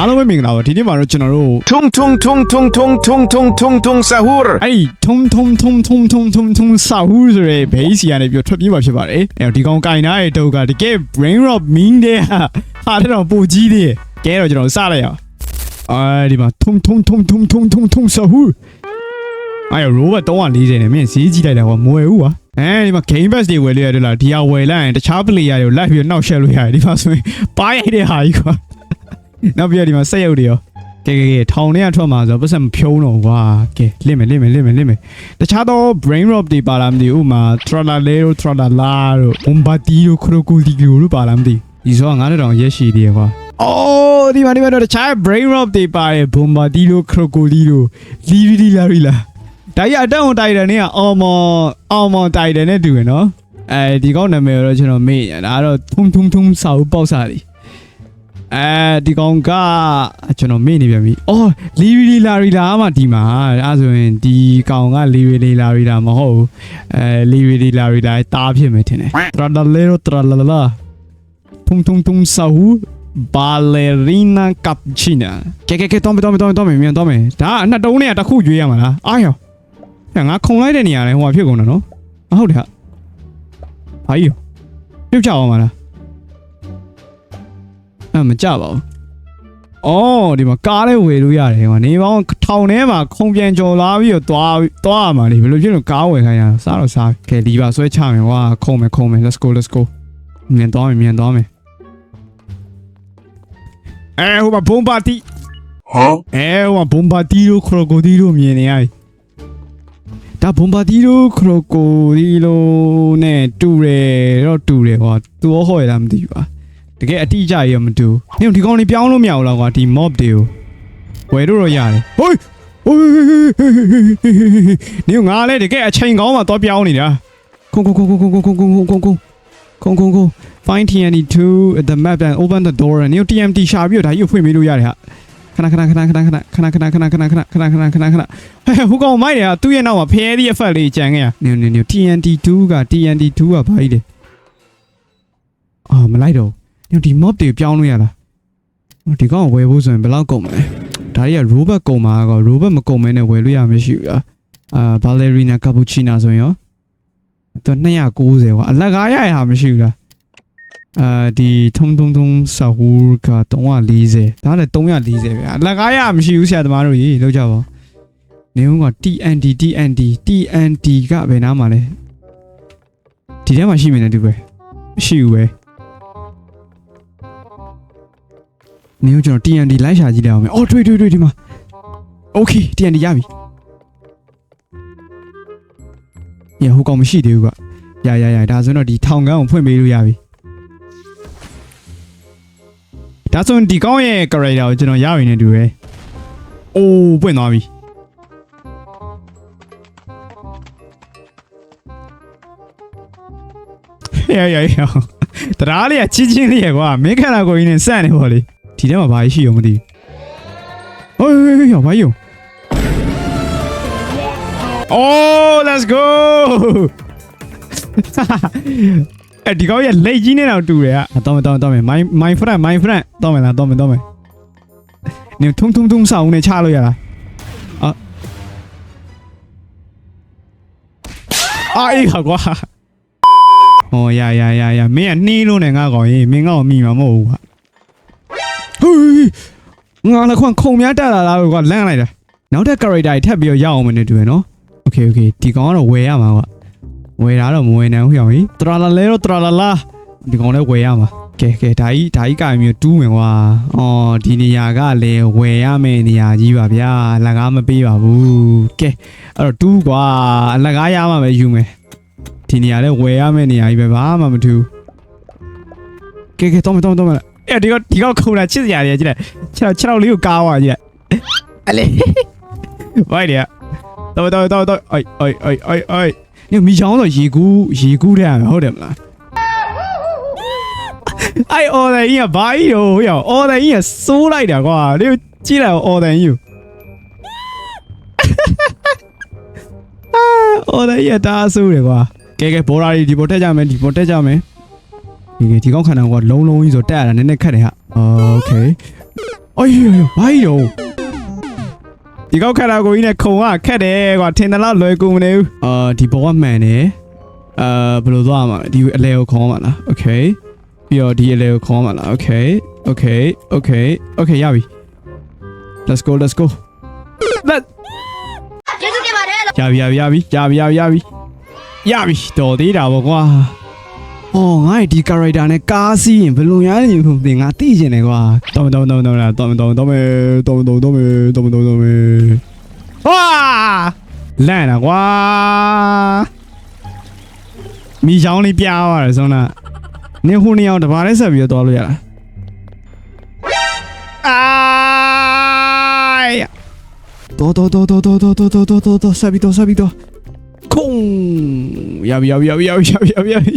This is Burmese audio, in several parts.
အားလုံးပဲမင်္ဂလာပါဒီနေ့မှာတော့ကျွန်တော်တို့ Tung tung tung tung tung tung tung tung tung sahur. အဲ့ဒီထုံထုံထုံထုံထုံထုံထုံစာဟူးဆိုတဲ့ဘေးစီကနေပြီးတော့ထွက်ပြေးမှာဖြစ်ပါတယ်အဲ့တော့ဒီကောင်ကင်နာရဲ့တုတ်ကတကယ် brain rot mean တဲ့ဟာဟာတဲ့တော့ပိုကြီးသေးတယ်ကဲတော့ကျွန်တော်စလိုက်ရအောင်အဲဒီမှာထုံထုံထုံထုံထုံထုံထုံစာဟူးအဲ့ရော robot 340နဲ့မင်းဈေးကြီးလိုက်တာကွာမဝယ်ဘူးကွာအဲဒီမှာ game pass တွေဝယ်လို့ရတယ်လားဒီဟာဝယ်လိုက်ရင်တခြား player တွေကိုလိုက်ပြီးတော့နှောက်ရှက်လို့ရတယ်ဒီမှာဆိုရင်ပါရိုက်တဲ့ဟာကြီးကွာ နောက်ပြီးတော့ဒီမှာစက်ရုပ်တွေရောကဲကဲကဲထောင်ထဲကထွက်မှာဆိုတော့ပတ်စံမဖြုံးတော့ကွာကဲလင့်မယ်လင့်မယ်လင့်မယ်လင့်မယ်တခြားတော့ brain rot တွေပါလားမသိဘူးဥမာ trallalero tralala တို့ bombardiro crocodilo တို့ပါလားမသိဘူးဒီဆိုက9000တောင်ရက်ရှိသေးရကွာအော်ဒီမှာဒီမှာတော့တခြား brain rot တွေပါတယ် bombardiro crocodilo liri lari လာဒါကြီးအတက်အောင်တိုက်တယ်နေကအော်မော်အော်မော်တိုက်တယ်နဲ့တူရနော်အဲဒီကောက်နာမည်တော့ကျွန်တော်မေ့ရဒါကတော့ထုံထုံထုံစာဦးပေါက်စားတယ် အဲဒီကောင်ကကျွန်တော်မေ့နေပြန်ပြီ။အော်လီရီလာရီလာမှဒီမှာအဲဆိုရင်ဒီကောင်ကလီရီလာရီလာမဟုတ်ဘူး။အဲလီရီလာရီလာတားဖြစ်မယ်ထင်တယ်။ထရာဒလေရိုထရာလာလာထုံထုံထုံဆာဟူဘာလေရီနာကပ်ချီနာကဲကဲကဲတော့မယ်တော့မယ်တော့မယ်တော့မယ်မြန်တော့မယ်ဒါအနှစ်တုံးနဲ့တစ်ခုရွေးရမှာလားအားရောငါခုံလိုက်တဲ့နေရာလဲဟိုဖြစ်ကုန်တာနော်အဟုတ်တယ်ဟာဘာကြီးရောပြုတ်ချအောင်မလား အဲ့မကြပါဘူး။အော်ဒီမှာကားလေးဝယ်လို့ရတယ်ကွာ။နေပေါင်းထောင်ထဲမှာခုံပြန်ကြော်လာပြီးတော့သွားသွားရမှာလေဘယ်လိုဖြစ်လို့ကားဝယ်ခိုင်းရလဲစားတော့စား။ကဲဒီပါဆွဲချမယ်ကွာ။ခုံမယ်ခုံမယ် let's go let's go ။မြန်သွားမယ်မြန်သွားမယ်။အဲဟိုမှာဘုံပါတီ Huh? အဲဟိုမှာဘုံပါတီတို့ခရိုကိုဒီတို့မြင်နေရပြီ။ဒါဘုံပါတီတို့ခရိုကိုဒီလိုနဲ့တူတယ်တော့တူတယ်ကွာ။ तू ဟောရလားမသိဘူးကွာ။ တကယ်အတိအကျရမတူနင်ဒီကောင်လေးပြောင်းလို့မရဘူးလားကွာဒီ mob တွေကိုဝယ်လို့တော့ရတယ်ဟိုးဟိုးနင်ငါလည်းတကယ်အချိန်ကောင်းမှတော့ပြောင်းနေတာခုံခုံခုံခုံခုံခုံခုံခုံခုံခုံခုံခုံခုံ find TNT2 at the map and open the door နင် TNT ရှာပြီးတော့ဒါကြီးကိုဖွင့်ပေးလို့ရတယ်ဟာခဏခဏခဏခဏခဏခဏခဏခဏခဏခဏခဏခဏခဏဟဲ့ဟိုကောင်မိုက်တယ်ဟာသူ့ရဲ့နောက်မှာဖဲသည့် effect လေးကြံခဲ့ရနင်နင် TNT2 က TNT2 ကဘာကြီးလဲအာမလိုက်တော့ ညဒီ mob တွေပြောင်းလို့ရလားဒီကောင်ကိုဝယ်ဖို့ဆိုရင်ဘယ်လောက်ကုန်မလဲဒါတွေက robot ကုန်မှာကော robot မကုန်မဲနဲ့ဝယ်လို့ရမရှိဘူးလားအာ ballerina cappuccino ဆိုရင်ရောသူ290ကွာအလကားရရဟာမရှိဘူးလားအာဒီထုံထုံထုံဆာဟူက340ဒါလည်း340ပဲအလကားရမရှိဘူးဆရာသမားတို့ကြီးလောက်ကြပါနေဦးက TNT TNT TNT ကဘယ်နားမှာလဲဒီထဲမှာရှိမယ်နဲ့တူပဲမရှိဘူးပဲ နေဦးကျွန်တော် TND လိုက်ရှာကြည့်လိုက်အောင်မယ်။အော်တွေ့တွေ့တွေ့ဒီမှာ။ Okay TND ရပြီ။ညဟိုကောင်မရှိသေးဘူးက။ရရရဒါဆိုတော့ဒီထောင်ကန်းကိုဖွင့်ပေးလို့ရပြီ။ဒါဆိုရင်ဒီကောင်ရဲ့ character ကိုကျွန်တော်ရပြီနဲ့တူရယ်။အိုးပွင့်သွားပြီ။ရရရတရားလေးကချင်းချင်းလေးရကွာမင်းခန္ဓာကိုယ်ကြီးနဲ့စန့်နေပါလေ ဒီထဲမှာဘာရှိရောမသိဘူးဟေးဟေးဟေးဘာယုံ Oh let's go အဲ့ဒီကောင်ရလက်ကြီးနဲ့တော့တူတယ်อ่ะတော့မယ်တော့မယ်တော့မယ် my my friend my friend တော့မယ်လားတော့မယ်တော့မယ်နေထုံထုံထုံဆောင်းနဲ့ချလို့ရလားအာအာအေးဟာကွာဟောရရရရမင်းကနှီးလို့နဲ့ငါကောင်ရေးမင်းငါ့ကိုမိမှာမဟုတ်ဘူးကွာ ဟေးငါလည်းခွန်ခုံများတက်လာလားကွာလန့်လိုက်တာနောက်ထပ် character တွေထပ်ပြီးတော့ရအောင်မနေတူရနော် Okay okay ဒီကောင်ကတော့ဝယ်ရမှာကွာဝယ်တာတော့မဝယ်နိုင်ဘူးဟောင်ကြီးတရာလာလဲတော့တရာလာလာဒီကောင်လည်းဝယ်ရမှာကဲကဲဒါကြီးဒါကြီးကမျိုးတူးမယ်ကွာအော်ဒီနေရာကလည်းဝယ်ရမယ့်နေရာကြီးပါဗျာအလကားမပေးပါဘူးကဲအဲ့တော့တူးကွာအလကားရမှာပဲယူမယ်ဒီနေရာလည်းဝယ်ရမယ့်နေရာကြီးပဲဘာမှမထူးကဲကဲတော့မတော့တော့မ အဲ့ဒီကဒီကောင်ခုံလာချစ်စရာကြီးကြည့်လိုက်ခြေထောက်ခြေထောက်လေးကိုကားသွားကြည့်လိုက်အလေဝိုင်းတယ်တော့တော့တော့တော့အိုက်အိုက်အိုက်အိုက်အိုက်ညမီချောင်းတော့ရေကူးရေကူးတဲ့ရမယ်ဟုတ်တယ်မလားအိုက်အော်တယ်ကြီးကဘာကြီးရောဟိုရောအော်တယ်ကြီးကစိုးလိုက်တာကွာဒီကြည့်လိုက်အော်တယ်ကြီးအော်တယ်ကြီးကတားစိုးတယ်ကွာကဲကဲဘောရာဒီပေါ်တက်ကြမယ်ဒီပေါ်တက်ကြမယ် ဒီဒီကောင်းခန္ဓာကလုံးလုံးကြီးဆိုတက်ရတာနည်းနည်းခက်တယ်ဟာโอเค အော်ယောယောဘာကြီးတော့ဒီကောက်ခက်တာကိုကြီးနဲ့ခုံကခက်တယ်ကွာထင်တယ်လားလွယ်ကူမနေဘူးအာဒီဘောကမှန်တယ်အာဘယ်လိုသွားမှာလဲဒီအလဲကိုခေါ်မှာလားโอเคပြီးတော့ဒီအလဲကိုခေါ်မှာလားโอเคโอเคโอเคโอเคရပြီ let's go let's go let ကျေးဇူးတင်ပါတယ်လို့ ရပြီရပြီရပြီရပြီရပြီရပြီရပြီတော်သေးတာပေါ့ကွာ အော်ငါ့ဒီ character နဲ့ကားစီးရင်ဘယ်လိုများနေခုတင်ငါသိကျင်တယ်ကွာတော်တော်တော်တော်တော်တော်တော်တော်မယ်တော်တော်တော်မယ်တော်တော်တော်မယ်ဝါလန့်တာကွာမိချောင်းလေးပြားသွားတယ်ဆုံးနာနင်ဟိုနေအောင်တပါးလေးဆက်ပြီးတော့တော်လို့ရလားအိုင်တော်တော်တော်တော်တော်တော်တော်တော်တော်တော်ဆက်ပြီးတော့ဆက်ပြီးတော့ခုံရပြီရပြီရပြီရပြီရပြီရပြီရပြီ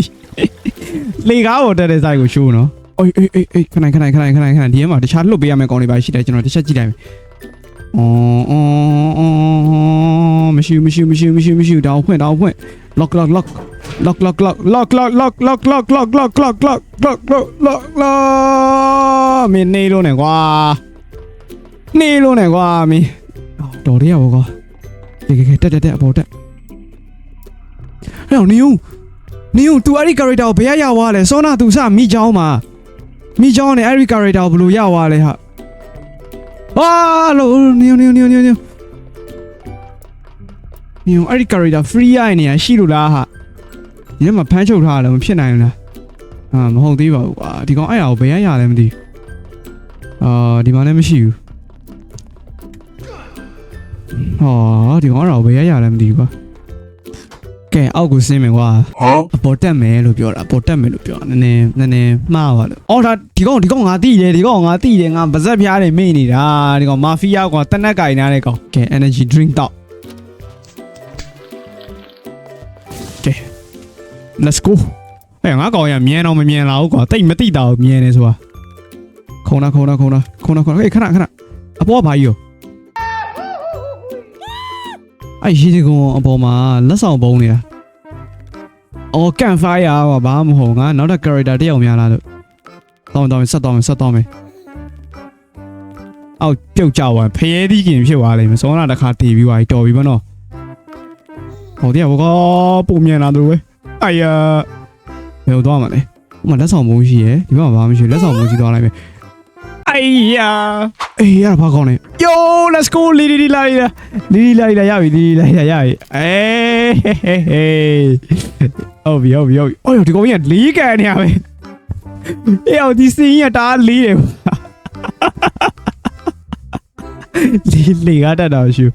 လေကားပေါ်တက်တဲ့ဆိုင်ကိုရှိုးနော်အေးအေးအေးအေးခဏခဏခဏခဏခဏဒီထဲမှာတခြားလွတ်ပေးရမယ့်ကောင်တွေပါရှိတယ်ကျွန်တော်တစ်ချက်ကြည့်လိုက်မယ်အော်အော်အော်မရှိဘူးမရှိဘူးမရှိဘူးမရှိဘူးမရှိဘူးတောင်းဖွင့်တောင်းဖွင့် lock lock lock lock lock lock lock lock lock lock lock lock lock lock lock lock lock lock lock မင်းနေလို့နေကွာနေလို့နေကွာမင်းတော်ရရပါကွာကဲကဲကဲတက်တက်တက်အပေါ်တက်ဟဲ့နေဦး နေဦး तू အဲ့ဒီ character ကိုဘယ်ရရဝါလဲစောနာ तू စမိချောင်းမှာမိချောင်းနဲ့အဲ့ဒီ character ကိုဘယ်လိုရဝါလဲဟာအာလို့နေဦးနေဦးနေဦးနေဦးနေဦးနေဦးအဲ့ဒီ character free ရနေရရှိလို့လားဟာဒီထဲမှာဖမ်းချုပ်ထားတယ်မဖြစ်နိုင်ဘူးလားအာမဟုတ်သေးပါဘူးကွာဒီကောင်အဲ့အရာကိုဘယ်ရရလဲမသိဘူးအာဒီမှာလည်းမရှိဘူးဟောဒီကောင်အဲ့ဒါကိုဘယ်ရရလဲမသိဘူးကွာ ကဲအောက်ကိုဆင်းမယ်ကွာ Huh? အပေါ်တက်မယ်လို့ပြောတာအပေါ်တက်မယ်လို့ပြောတာနည်းနည်းနည်းနည်းမှားပါလို့အော်ဒါဒီကောင်ဒီကောင်ငါတိတယ်ဒီကောင်ငါတိတယ်ငါဗဇက်ဖျားတယ်မေ့နေတာဒီကောင်မာဖီးယားကွာတနက်ကင်နာတဲ့ကောင်ကဲ energy drink တော့ကဲ let's go အဲငါကောင်ရမြင်တော့မမြင်လာဘူးကွာတိတ်မတိတာကိုမြင်နေဆိုတာခုံနာခုံနာခုံနာခုံနာခုံနာဟေးခဏခဏအပေါ်ကဘာကြီးရော အဲ့ရှိဒီကောင်အပေါ်မှာလက်ဆောင်ပုံးနေတာအော်ကန်ဖိုင်ယာပါဘာမှမဟုတ်ငါနောက်တစ် character တစ်ယောက်များလာလို့တောင်းတောင်းဆက်တောင်းဆက်တောင်းမယ်အောက်ပြုတ်ကြသွားဖရဲသီးကင်ဖြစ်သွားလိမ့်မယ်စောနာတစ်ခါတည်ပြီးသွားပြီတော်ပြီမနော်ဟောတရားဘောကပုံမြန်လာတို့ပဲအိုင်ယာဘယ်လိုသွားမှာလဲဟိုမှာလက်ဆောင်ပုံးရှိရယ်ဒီမှာဘာမှမရှိဘူးလက်ဆောင်ပုံးရှိသွားလိုက်မယ် အိုင်ယာအေးရဘာကောင်းလဲ yo let's go လီလီလာလီလာလီလီလာလီလာရပြီလီလီလာရရပြီအေးဟေးဟေးဟေးဟုတ်ပြီဟုတ်ပြီဟုတ်ပြီအော်ဒီကောင်ကြီးကလေးကန်နေရပဲအေးအောင်ဒီစင်းကြီးကတားလေးတယ်လေးလေးကတတ်တာရှူ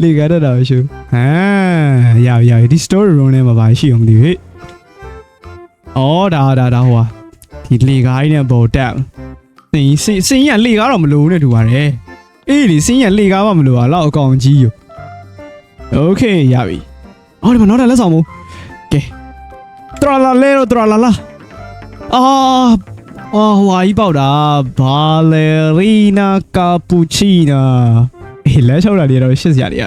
လေးကတတ်တာရှူဟမ်ရပြီရပြီဒီ story room ထဲမှာပါရှိအောင်မသိဘူးဟဲ့အော်ဒါဒါဒါဟိုဟာဒီလေကားကြီးနဲ့ပေါ်တက် စင်းစင်းစင်းကြီးကလေကားတော့မလိုဘူးနဲ့တူပါတယ်အေးလေစင်းကြီးကလေကားမှမလိုပါတော့အကောင်ကြီးယူโอเคရပြီအော်ဒီမှာနောက်ထပ်လက်ဆောင်မို့ Tralalero tralala အာအော်ဟွာကြီးပေါက်တာဘာလေရီနာကာပူချီနာအေးလဲချောက်တာတွေတော့ရှစ်စရာတွေက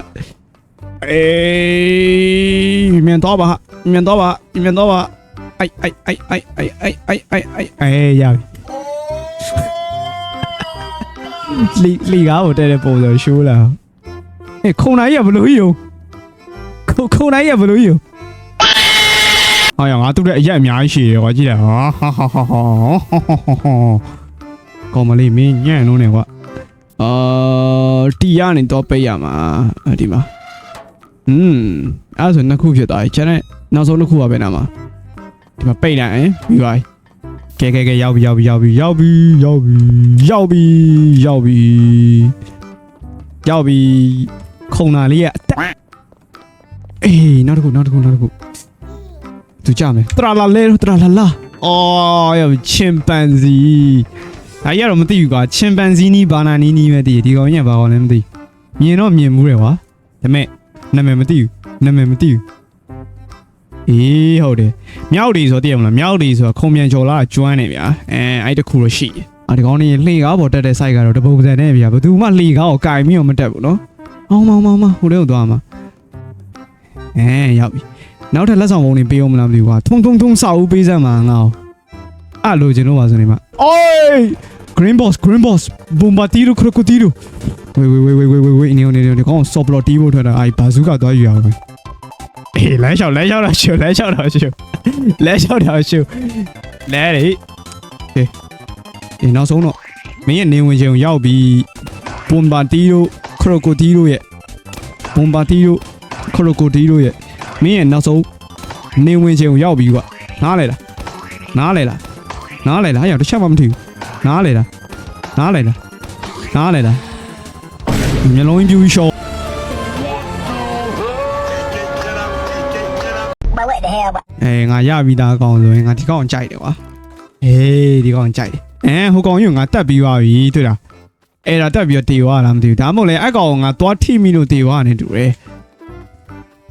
အေးမြန်တော့ပါမြန်တော့ပါမြန်တော့ပါအိုက်အိုက်အိုက်အိုက်အိုက်အိုက်အိုက်အိုက်အိုက်အေးရပြီ လီလီကားကိုတဲ့တဲ့ပုံစံရှိုးလာအေးခုံနိုင်ရဘလို့ယူခုံခုံနိုင်ရဘလို့ယူဟာရငါတူတဲ့အရက်အများကြီးရှိတယ်ကွာကြည့်လိုက်ဟာဟာဟာဟာဟာကောင်းမလေးမင်းညံ့လုံးနေကွာအာတီရနေတော့ပိတ်ရမှာအဲ့ဒီမှာอืมအဲ့ဒါဆိုနှစ်ခုဖြစ်သွားပြီကျန်တဲ့နောက်ဆုံးတစ်ခုပါပဲနာမှာဒီမှာပိတ်လိုက်ရင်ပြီးပါ ကဲကဲကဲရောက်ပြီရောက်ပြီရောက်ပြီရောက်ပြီရောက်ပြီရောက်ပြီရောက်ပြီရောက်ပြီခုံနာလေးရဲ့အတက်အေးနောက်တစ်ခုနောက်တစ်ခုနောက်တစ်ခုသူကြမယ်တရာလာလဲတရာလာလာအော်ယောချင်ပန်စီအဲ့ရတော့မသိဘူးကွာချင်ပန်စီနီးဘာနာနီးနီးပဲတည်ဒီကောင်ကြီးကဘာကောင်လဲမသိမြင်တော့မြင်မှုတယ်ကွာဒါပေမဲ့နာမည်မသိဘူးနာမည်မသိဘူး အေးဟုတ်တယ်မြောက်ဒီဆိုတည်ရမလားမြောက်ဒီဆိုခုံပြန်ကျော်လာကျွမ်းနေဗျာအဲအဲ့တခုလို့ရှိတယ်အာဒီကောင်ကြီးလှေကားပေါ်တက်တဲ့ site ကတော့တပုံစံနဲ့ဗျာဘယ်သူမှလှေကားကိုကင်ပြီးတော့မတက်ဘူးနော်အောင်မောင်မောင်မဟိုထဲကိုသွားမှာအဲရောက်ပြီနောက်ထပ်လက်ဆောင်ပုံတွေပေးအောင်မလားမသိဘူးကွာထုံထုံထုံစာအုပ်ပေးစမ်းမှာငါ့အဲ့လိုချင်လို့ပါဆိုနေမှာအိုး green boss green boss bombardiero crocodilo ဝေးဝေးဝေးဝေးဝေးဝေးဝေးနေနေနေဒီကောင်ဆော့ပလော်တီးဖို့ထွက်တာအဲဘာဇူးကသွားယူရအောင်အေး လမ်းလျှောက်လမ်းလျှောက်တော့ရှူလမ်းလျှောက်တော့ရှူလမ်းလျှောက်တော့ရှူလဲလေကဲဒီနောက်ဆုံးတော့မင်းရဲ့နေဝင်ချိန်ရောက်ပြီးပွန်ပါတီတို့ခရိုကိုတီတို့ရဲ့ပွန်ပါတီတို့ခရိုကိုတီတို့ရဲ့မင်းရဲ့နောက်ဆုံးနေဝင်ချိန်ရောက်ပြီးကနားလဲလားနားလဲလားနားလဲလားအရာတစ်ချက်မှမထီဘူးနားလဲလားနားလဲလားနားလဲလားမျက်လုံးပြူးရှော ငါရပြီးသားကောင်ဆိုရင်ငါဒီကောင်ကြိုက်တယ်ကွာအေးဒီကောင်ကြိုက်တယ်အဲဟိုကောင်ကြီးကိုငါတက်ပြီးသွားပြီတွေ့လားအဲ့ဒါတက်ပြီးတော့တေသွားလားမသိဘူးဒါမှမဟုတ်လေအဲ့ကောင်ကိုငါသွားထိမိလို့တေသွားနေတူတယ်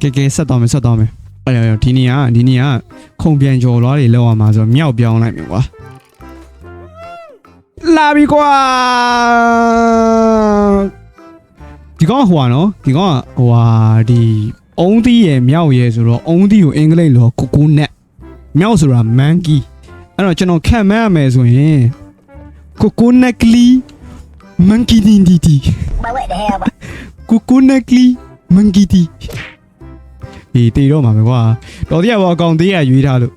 ကဲကဲဆက်တော့မယ်ဆက်တော့မယ်အဲ့ရောဒီနေရာဒီနေရာခုံပြန်ကြော်သွားတွေလောက်အောင်မှာဆိုတော့မြောက်ပြောင်းလိုက်မယ်ကွာလာပြီကွာဒီကောင်ကဟိုကနော်ဒီကောင်ကဟိုဟာဒီအုံးသီးရဲ့မြောက်ရဲ့ဆိုတော့အုံးသီးကိုအင်္ဂလိပ်လိုကိုကိုနက် မြောက်ဆိုတာ monkey အဲ့တော့ကျွန်တော်ခံမရမယ်ဆိုရင်ကိုကိုနက်ကလီ monkey ဒီဒီဒီ but what the hell? But ကိုကိုနက်ကလီ monkey ဒီဒီတေတော့မှာပဲကွာတော်တရားဘောအကောင်သေးရရွေးထားလို့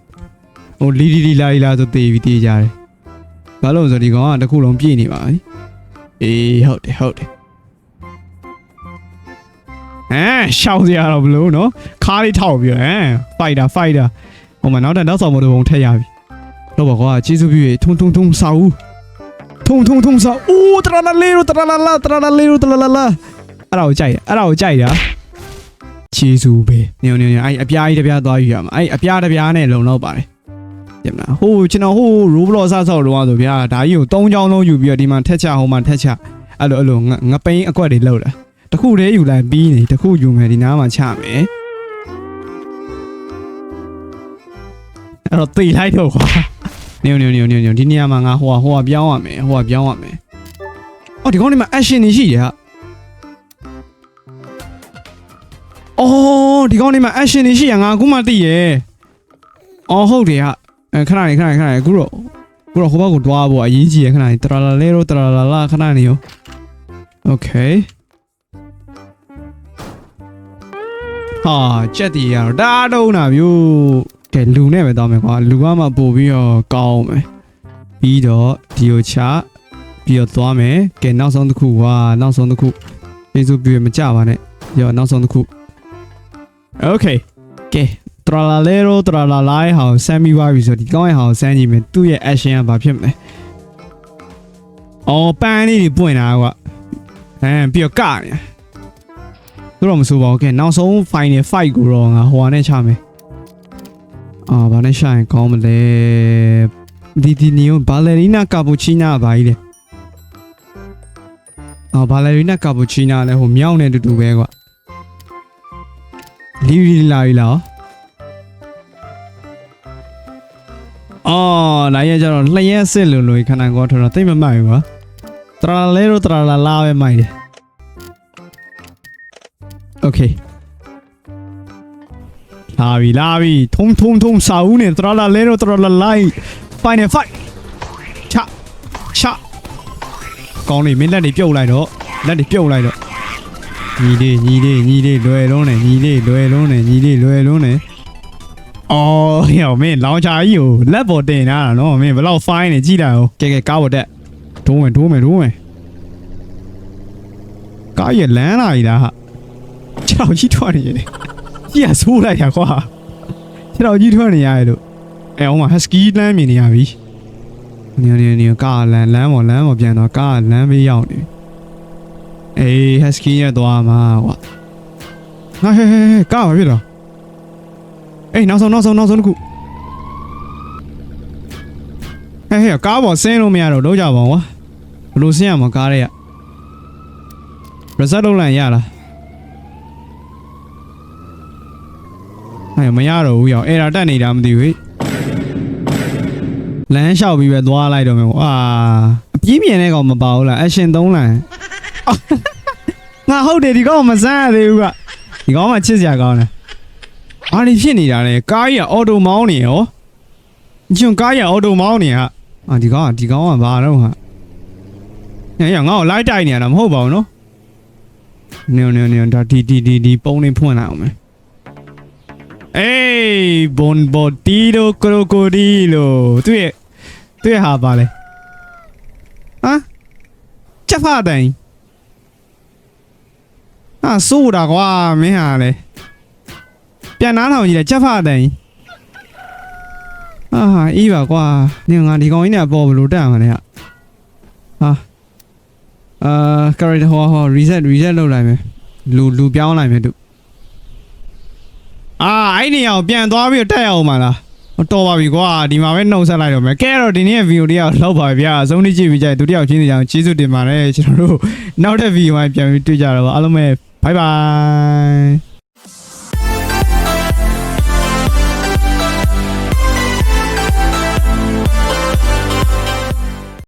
ဟိုလီလီလီလာလီလာဆိုတေးပြီးတေးကြတယ်ဘာလို့လဲဆိုတော့ဒီကောင်ကတစ်ခုလုံးပြည့်နေပါပြီအေးဟုတ်တယ်ဟုတ်တယ်အဲရှောင်းစရာတော့ဘလို့နော်ခါးလေးထောက်ပြီးတော့ဟမ်ဖိုက်တာဖိုက်တာ ဟိုမှာနောက်တဲ့နောက်ဆောင်မတော်ဘုံထက်ရပြီတော့ပါကွာကျေးဇူးပြုရေထုံထုံထုံစာဦးထုံထုံထုံစာဦးတရလာလေးတရလာလာတရလာလေးတရလာလာအဲ့ဒါကိုကြိုက်တယ်အဲ့ဒါကိုကြိုက်တာကျေးဇူးပဲညညညအဲ့အပြားကြီးတစ်ပြားသွားယူရမှာအဲ့အပြားတစ်ပြားနဲ့လုံလောက်ပါတယ်ညမလားဟိုကျွန်တော်ဟို Roblox ဆောက်ဆောက်လုံးဆိုဗျာဒါကြီးကို၃ချောင်းလုံးယူပြီးတော့ဒီမှာထက်ချဟိုမှာထက်ချအဲ့လိုအဲ့လိုငပိန်းအကွက်တွေလောက်တာတစ်ခုတည်းယူလိုက်ပြီးနေတစ်ခုယူမယ်ဒီနားမှာချမယ် အဲ့တော့တိတ်လိုက်တော့ကွာနေနေနေနေနေဒီနေရာမှာငါဟိုဟာဟိုဟာပြောင်းရမယ်ဟိုဟာပြောင်းရမယ်အော်ဒီကောင်ဒီမှာ action နေရှိတယ်ဟာအော်ဒီကောင်ဒီမှာ action နေရှိရငါအခုမှသိရယ်အော်ဟုတ်တယ်ဟာအဲခဏနေခဏနေခဏနေအခုတော့အခုတော့ဟိုဘက်ကိုတွားဖို့အရေးကြီးရခဏနေတရလာလဲတော့တရလာလာခဏနေရော okay ဟာကြက်တီရတော့တားတုံးတာမျိုး ကဲလူနဲ့ပဲသွားမယ်ကွာလူကမှပို့ပြီးတော့ကောင်းမယ်ပြီးတော့ဒီကိုချပြီးတော့သွားမယ်ကဲနောက်ဆုံးတစ်ခုကွာနောက်ဆုံးတစ်ခုကျေးဇူးပြုရမကြပါနဲ့ရောနောက်ဆုံးတစ်ခု Okay ကဲ tralalero tralalai ဟောင်းဆမ်းပြီးပါပြီဆိုဒီကောင်းရဲ့ဟောင်းဆမ်းကြည့်မယ်သူ့ရဲ့ action ကဘာဖြစ်မလဲအော်ပန်းလေးတွေပွင့်လာကွာဟမ်ပြီးတော့ကနေတာသူတော့မဆိုးပါဘူးကဲနောက်ဆုံး final fight ကိုတော့ငါဟိုဟာနဲ့ချမယ် အာဘာနဲ့ရှာရင်ကောင်းမလဲဒီဒီနီယိုဘာလရီနာကာပူချီနာဘာကြီးလဲအာဘာလရီနာကာပူချီနာလည်းဟိုမြောင်းနေတူတူပဲကွာလီလီလာလီလာအော်နိုင်ရကြတော့လျှက်စစ်လို့လို့ခဏကောထော်တော့တိတ်မမှတ်ဘူးကွာတရာလဲတော့တရာလာလာပဲမိုက်တယ် โอเค လာပြီလာပြီထုံထုံထုံစာဦးနဲ့တရလာလဲတော့တရလာလိုက်ဖိုင်နယ်ဖိုက်ချချကောင်းနေမင်းလက်တွေပြုတ်လိုက်တော့လက်တွေပြုတ်လိုက်တော့ညီလေးညီလေးညီလေးလွယ်လုံးနဲ့ညီလေးလွယ်လုံးနဲ့ညီလေးလွယ်လုံးနဲ့အော်ဟေ့မင်းလောင်ချာကြီးကိုလက်ပေါ်တင်ထားတာနော်မင်းဘယ်လောက်ဖိုင်းနေကြည့်လိုက်အောင်ကဲကဲကားပေါ်တက်ဒိုးမယ်ဒိုးမယ်ဒိုးမယ်ကားရဲ့လမ်းလာပြီလားဟာခြေတော်ကြီးထွက်နေရတယ် ကြီးကဆိုးလိုက်တာကွာခြေတော်ကြီးထွက်နေရတယ်လို့အဲအောင်မဟက်စကီလမ်းမြင်နေရပြီနေနေနေကားလမ်းလမ်းပေါ်လမ်းပေါ်ပြန်တော့ကားလမ်းဘေးရောက်နေအေးဟက်စကီရသွားမှာကွာငါဟဲဟဲဟဲကားပါဖြစ်တော့အေးနောက်ဆုံးနောက်ဆုံးနောက်ဆုံးတစ်ခုဟဲဟဲကားပေါ်ဆင်းလို့မရတော့လုံးကြပါအောင်ကွာဘလို့ဆင်းရမှာကားတွေက reset လုပ်လိုက်ရလား အဲ့မရတော့ဘူးရောက်အဲ့ဒါတက်နေတာမသိဘူးဟိလမ်းလျှောက်ပြီးပဲသွားလိုက်တော့မယ်ကွာအပြင်းပြင်းတဲ့ကောင်မပါဘူးလားအရှင်သုံးလမ်းငါဟုတ်တယ်ဒီကောင်မစမ်းရသေးဘူးကဒီကောင်မှချစ်စရာကောင်းတယ်အားနေဖြစ်နေတာလေကားကြီးကအော်တိုမောင်းနေရောညွန်ကားကြီးကအော်တိုမောင်းနေဟာအာဒီကောင်ကဒီကောင်ကဘာတော့ဟာညညငါ့ကိုလိုက်တိုက်နေရတာမဟုတ်ပါဘူးနော်နင်နင်နင်ဒါဒီဒီဒီဒီပုံလေးဖွင့်လိုက်အောင်မယ် အေးဘွန်ဘောတီဒိုကရိုကိုဒီလိုသူ့ရဲ့သူ့ရဲ့ဟာပါလေဟမ်ချက်ဖတ်တယ်ဟာဆိုတာကွာမင်းဟာလေပြန်နားထောင်ကြည့်တယ်ချက်ဖတ်တယ်အာအေးပါကွာနင်ငါဒီကောင်ကြီးနဲ့ပေါ်ဘလို့တက်မှာလဲဟာဟာအာ character ဟောဟော reset reset လုပ်လိုက်မယ်လူလူပြောင်းလိုက်မယ်သူ အာအဲ့နေရာကိုပြန်သွားပြီးတော့တက်ရအောင်မလားဟောတော်ပါပြီကွာဒီမှာပဲနှုတ်ဆက်လိုက်တော့မယ်ကဲတော့ဒီနေ့ဗီဒီယိုလေးကလောက်ပါပြီဗျာအဆုံးထိကြည့်ပြီးကြတယ်ဒုတိယချင်းနေကြအောင်ကျေးဇူးတင်ပါတယ်ကျွန်တော်တို့နောက်တဲ့ဗီဒီယိုမှာပြန်ပြီးတွေ့ကြတော့ပါအားလုံးပဲ bye bye